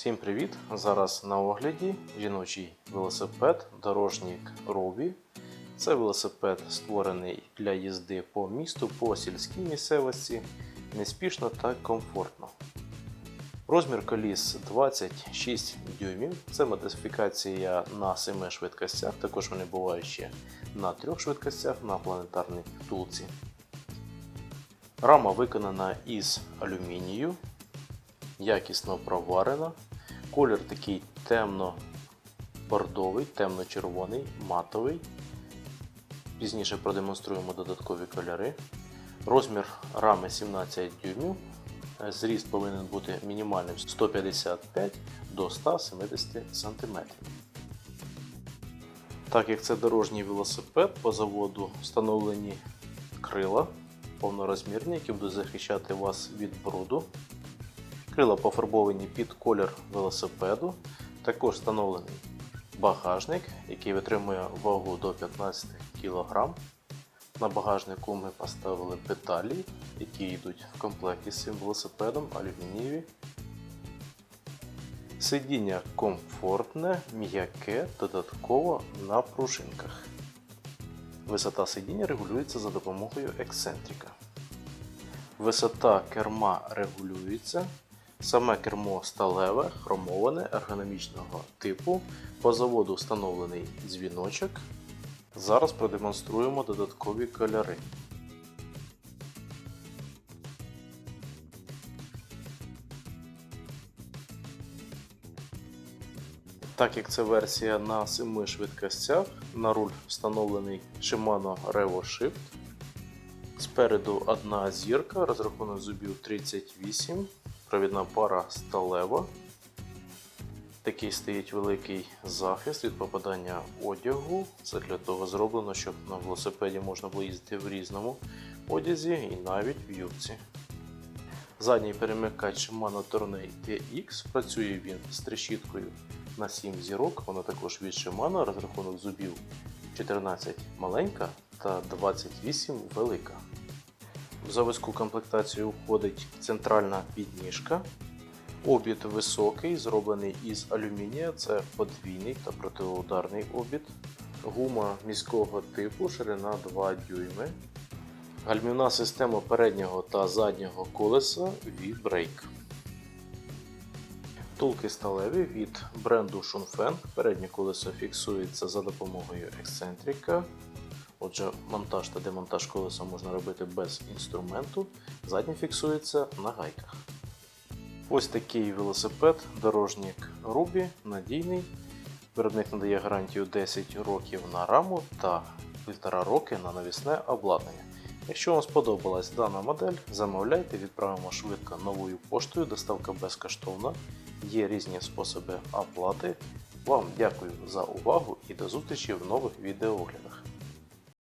Всім привіт! Зараз на огляді жіночий велосипед Дорожнік Робі. Це велосипед створений для їзди по місту, по сільській місцевості, неспішно та комфортно. Розмір коліс 26 дюймів. Це модифікація на 7 швидкостях. Також вони бувають ще на 3 швидкостях на планетарній втулці. Рама виконана із алюмінію, якісно проварена. Колір такий темно-бордовий, темно-червоний, матовий. Пізніше продемонструємо додаткові кольори. Розмір рами 17 дюймів. Зріст повинен бути мінімальним 155 до 170 см. Так як це дорожній велосипед, по заводу встановлені крила повнорозмірні, які будуть захищати вас від бруду. Крила пофарбовані під колір велосипеду. Також встановлений багажник, який витримує вагу до 15 кг. На багажнику ми поставили педалі, які йдуть в комплекті з цим велосипедом, алюмінієві. Сидіння комфортне, м'яке, додатково на пружинках. Висота сидіння регулюється за допомогою ексцентрика. Висота керма регулюється. Саме кермо сталеве, хромоване, ергономічного типу. По заводу встановлений дзвіночок. Зараз продемонструємо додаткові кольори. Так як це версія на 7 швидкостях, на руль встановлений Shimano Revo Shift. Спереду одна зірка, розрахунок зубів 38, провідна пара сталева. Такий стоїть великий захист від попадання одягу. Це для того зроблено, щоб на велосипеді можна було їздити в різному одязі і навіть в юбці. Задній перемикач Shimano Tourney TX. Працює він з трещіткою на 7 зірок. Вона також від Shimano, розрахунок зубів 14 маленька та 28 велика. В заводську комплектацію входить центральна підніжка. Обід високий, зроблений із алюмінія, це подвійний та протиударний обід. Гума міського типу, ширина 2 дюйми. Гальмівна система переднього та заднього колеса від Brake. Втулки сталеві від бренду Shunfeng. Переднє колесо фіксується за допомогою ексцентрика. Отже, монтаж та демонтаж колеса можна робити без інструменту. Заднє фіксується на гайках. Ось такий велосипед, дорожник Ruby, надійний. Виробник надає гарантію 10 років на раму та 1,5 роки на навісне обладнання. Якщо вам сподобалась дана модель, замовляйте, відправимо швидко новою поштою, доставка безкоштовна. Є різні способи оплати. Вам дякую за увагу і до зустрічі в нових відеооглядах.